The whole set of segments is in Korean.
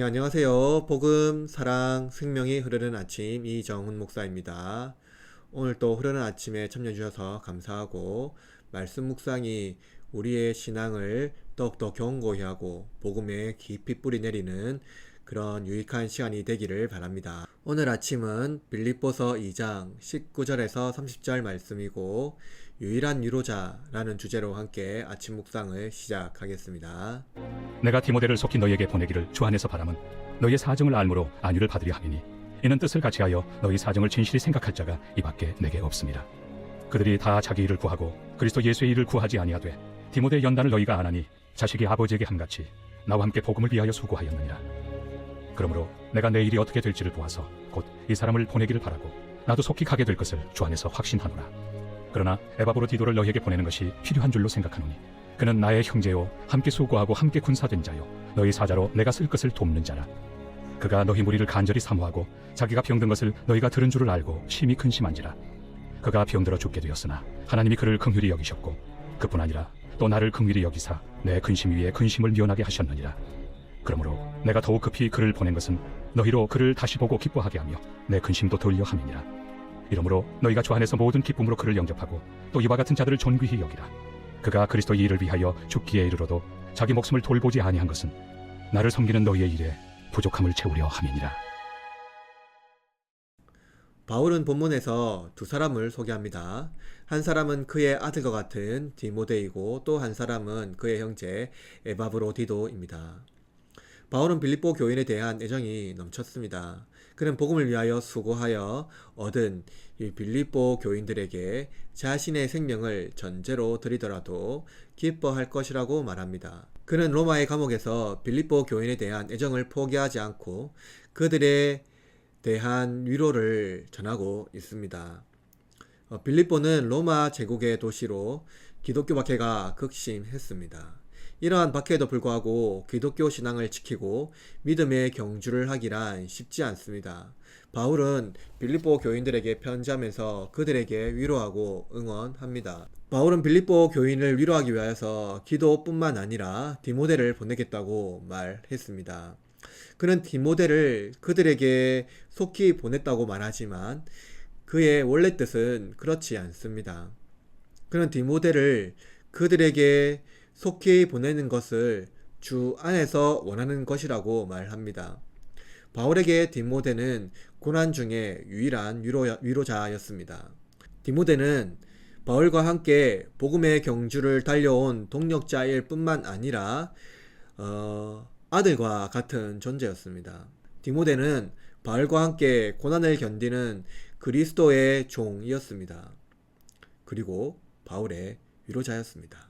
네, 안녕하세요. 복음, 사랑, 생명이 흐르는 아침 이정훈 목사입니다. 오늘 또 흐르는 아침에 참여해 주셔서 감사하고 말씀 묵상이 우리의 신앙을 더욱더 견고히 하고 복음에 깊이 뿌리 내리는 그런 유익한 시간이 되기를 바랍니다. 오늘 아침은 빌립보서 2장 19절에서 30절 말씀이고 유일한 유로자라는 주제로 함께 아침 묵상을 시작하겠습니다. 내가 디모데를 속히 너희에게 보내기를 주 안에서 바람은 너희의 사정을 알므로 안위를 받으려 함이니 이는 뜻을 같이하여 너희 사정을 진실히 생각할 자가 이밖에 내게 없습니다. 그들이 다 자기 일을 구하고 그리스도 예수의 일을 구하지 아니하되 디모데 연단을 너희가 안 하니 자식이 아버지에게 함같이 나와 함께 복음을 위하여 수고하였느니라. 그러므로 내가 내 일이 어떻게 될지를 보아서 곧 이 사람을 보내기를 바라고 나도 속히 가게 될 것을 주 안에서 확신하노라. 그러나 에바브로 디도를 너희에게 보내는 것이 필요한 줄로 생각하노니 그는 나의 형제요 함께 수고하고 함께 군사된 자요 너희 사자로 내가 쓸 것을 돕는 자라. 그가 너희 무리를 간절히 사모하고 자기가 병든 것을 너희가 들은 줄을 알고 심히 근심한지라. 그가 병들어 죽게 되었으나 하나님이 그를 긍휼히 여기셨고 그뿐 아니라 또 나를 긍휼히 여기사 내 근심 위에 근심을 면하게 하셨느니라. 그러므로 내가 더욱 급히 그를 보낸 것은 너희로 그를 다시 보고 기뻐하게 하며 내 근심도 돌려 함이니라 이러므로 너희가 주 안에서 모든 기쁨으로 그를 영접하고 또 이와 같은 자들을 존귀히 여기라 그가 그리스도의 일을 위하여 죽기에 이르러도 자기 목숨을 돌보지 아니한 것은 나를 섬기는 너희의 일에 부족함을 채우려 함이니라. 바울은 본문에서 두 사람을 소개합니다. 한 사람은 그의 아들과 같은 디모데이고 또 한 사람은 그의 형제 에바브로디도입니다. 바울은 빌립보 교인에 대한 애정이 넘쳤습니다. 그는 복음을 위하여 수고하여 얻은 이 빌립보 교인들에게 자신의 생명을 전제로 드리더라도 기뻐할 것이라고 말합니다. 그는 로마의 감옥에서 빌립보 교인에 대한 애정을 포기하지 않고 그들의 대한 위로를 전하고 있습니다. 어, 빌립보는 로마 제국의 도시로 기독교 박해가 극심했습니다. 이러한 박해에도 불구하고 기독교 신앙을 지키고 믿음의 경주를 하기란 쉽지 않습니다. 바울은 빌립보 교인들에게 편지하면서 그들에게 위로하고 응원합니다. 바울은 빌립보 교인을 위로하기 위하여서 기도뿐만 아니라 디모데를 보내겠다고 말했습니다. 그는 디모데를 그들에게 속히 보냈다고 말하지만 그의 원래 뜻은 그렇지 않습니다. 그는 디모데를 그들에게 속히 보내는 것을 주 안에서 원하는 것이라고 말합니다. 바울에게 디모데는 고난 중에 유일한 위로, 위로 자였습니다. 디모데는 바울과 함께 복음의 경주를 달려온 동력자일 뿐만 아니라 어, 아들과 같은 존재였습니다. 디모데는 바울과 함께 고난을 견디는 그리스도의 종이었습니다. 그리고 바울의 위로자였습니다.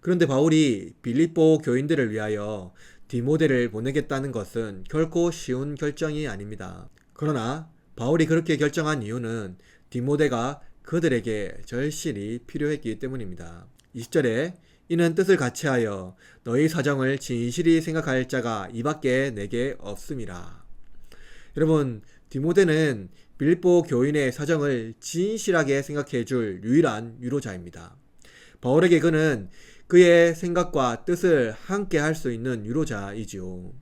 그런데 바울이 빌립보 교인들을 위하여 디모데를 보내겠다는 것은 결코 쉬운 결정이 아닙니다. 그러나 바울이 그렇게 결정한 이유는 디모데가 그들에게 절실히 필요했기 때문입니다. 20절에 이는 뜻을 같이 하여 너희 사정을 진실히 생각할 자가 이밖에 내게 없음이라. 여러분, 디모데는 빌립보 교인의 사정을 진실하게 생각해 줄 유일한 유로자입니다. 바울에게 그는 그의 생각과 뜻을 함께 할 수 있는 유로자이지요.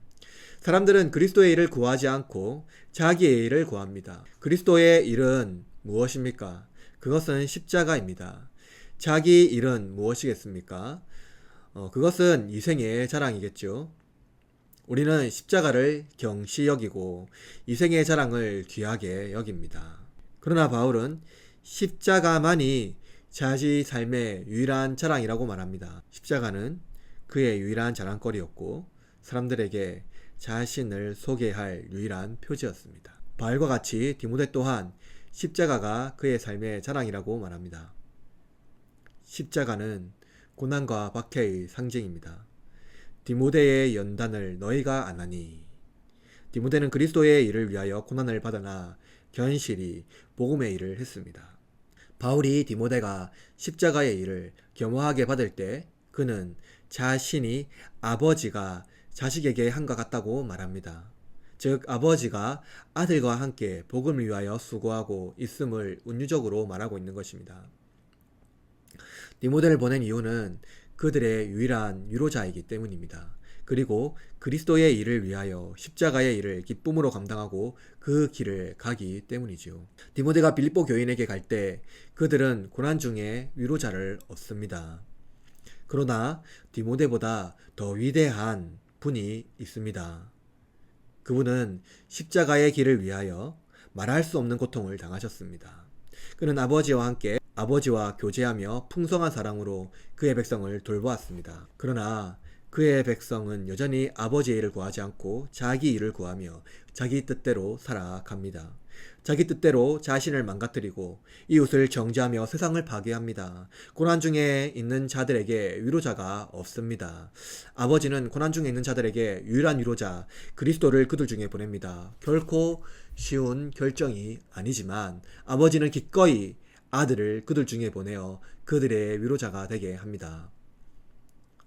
사람들은 그리스도의 일을 구하지 않고 자기의 일을 구합니다. 그리스도의 일은 무엇입니까? 그것은 십자가입니다. 자기 일은 무엇이겠습니까? 어, 그것은 이생의 자랑이겠죠. 우리는 십자가를 경시 여기고 이생의 자랑을 귀하게 여깁니다. 그러나 바울은 십자가만이 자기 삶의 유일한 자랑이라고 말합니다. 십자가는 그의 유일한 자랑거리였고 사람들에게 자신을 소개할 유일한 표지였습니다. 바울과 같이 디모데 또한 십자가가 그의 삶의 자랑이라고 말합니다. 십자가는 고난과 박해의 상징입니다. 디모데의 연단을 너희가 안 하니 디모데는 그리스도의 일을 위하여 고난을 받으나 견실히 복음의 일을 했습니다. 바울이 디모데가 십자가의 일을 겸허하게 받을 때 그는 자신이 아버지가 자식에게 한 것 같다고 말합니다. 즉 아버지가 아들과 함께 복음을 위하여 수고하고 있음을 운유적으로 말하고 있는 것입니다. 디모데를 보낸 이유는 그들의 유일한 유로자이기 때문입니다. 그리고 그리스도의 일을 위하여 십자가의 일을 기쁨으로 감당하고 그 길을 가기 때문이지요. 디모데가 빌립보 교인에게 갈 때 그들은 고난 중에 위로자를 얻습니다. 그러나 디모데보다 더 위대한 분이 있습니다. 그분은 십자가의 길을 위하여 말할 수 없는 고통을 당하셨습니다. 그는 아버지와 함께 아버지와 교제하며 풍성한 사랑으로 그의 백성을 돌보았습니다. 그러나 그의 백성은 여전히 아버지의 일을 구하지 않고 자기 일을 구하며 자기 뜻대로 살아갑니다. 자기 뜻대로 자신을 망가뜨리고 이웃을 정죄하며 세상을 파괴합니다. 고난 중에 있는 자들에게 위로자가 없습니다. 아버지는 고난 중에 있는 자들에게 유일한 위로자 그리스도를 그들 중에 보냅니다. 결코 쉬운 결정이 아니지만 아버지는 기꺼이 아들을 그들 중에 보내어 그들의 위로자가 되게 합니다.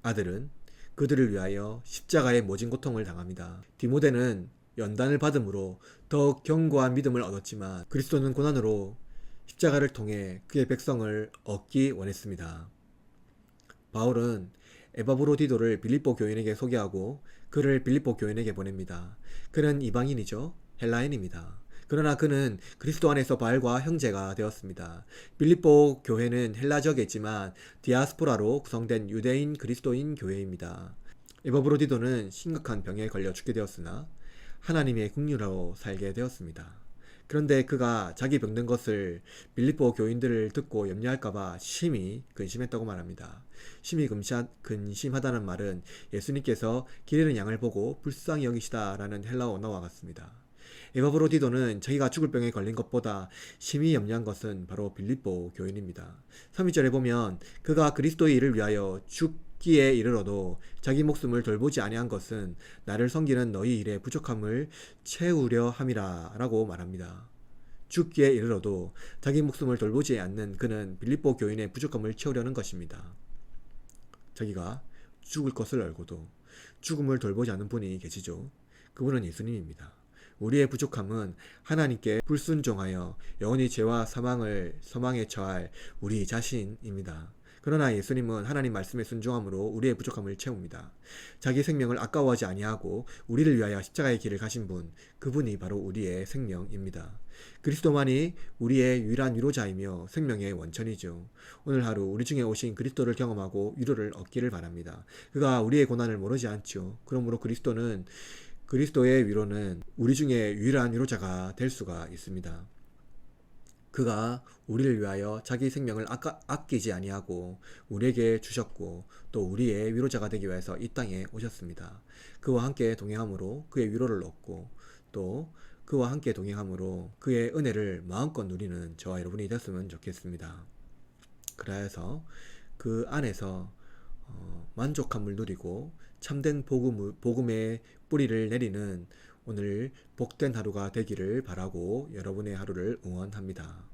아들은 그들을 위하여 십자가의 모진 고통을 당합니다. 디모데는 연단을 받음으로 더 견고한 믿음을 얻었지만 그리스도는 고난으로 십자가를 통해 그의 백성을 얻기 원했습니다. 바울은 에바브로디도를 빌립보 교인에게 소개하고 그를 빌립보 교인에게 보냅니다. 그는 이방인이죠. 헬라인입니다. 그러나 그는 그리스도 안에서 바알과 형제가 되었습니다. 빌립보 교회는 헬라적이지만 디아스포라로 구성된 유대인 그리스도인 교회입니다. 에바브로디도는 심각한 병에 걸려 죽게 되었으나 하나님의 국류로 살게 되었습니다. 그런데 그가 자기 병든 것을 빌립보 교인들을 듣고 염려할까봐 심히 근심했다고 말합니다. 심히 근심하다는 말은 예수님께서 기르는 양을 보고 불쌍히 여기시다라는 헬라어 언어와 같습니다. 에바브로디도는 자기가 죽을 병에 걸린 것보다 심히 염려한 것은 바로 빌립보 교인입니다. 3절에 보면 그가 그리스도의 일을 위하여 죽기에 이르러도 자기 목숨을 돌보지 아니한 것은 나를 섬기는 너희 일의 부족함을 채우려 함이라 라고 말합니다. 죽기에 이르러도 자기 목숨을 돌보지 않는 그는 빌립보 교인의 부족함을 채우려는 것입니다. 자기가 죽을 것을 알고도 죽음을 돌보지 않는 분이 계시죠. 그분은 예수님입니다. 우리의 부족함은 하나님께 불순종하여 영원히 죄와 사망을 사망에 처할 우리 자신입니다. 그러나 예수님은 하나님 말씀에 순종함으로 우리의 부족함을 채웁니다. 자기 생명을 아까워하지 아니하고 우리를 위하여 십자가의 길을 가신 분, 그분이 바로 우리의 생명입니다. 그리스도만이 우리의 유일한 위로자이며 생명의 원천이죠. 오늘 하루 우리 중에 오신 그리스도를 경험하고 위로를 얻기를 바랍니다. 그가 우리의 고난을 모르지 않죠. 그러므로 그리스도는 그리스도의 위로는 우리 중에 유일한 위로자가 될 수가 있습니다. 그가 우리를 위하여 자기 생명을 아까, 아끼지 아니하고 우리에게 주셨고 또 우리의 위로자가 되기 위해서 이 땅에 오셨습니다. 그와 함께 동행함으로 그의 위로를 얻고 또 그와 함께 동행함으로 그의 은혜를 마음껏 누리는 저와 여러분이 됐으면 좋겠습니다. 그래서 그 안에서 어, 만족함을 누리고 참된 복음, 복음의 뿌리를 내리는 오늘 복된 하루가 되기를 바라고 여러분의 하루를 응원합니다.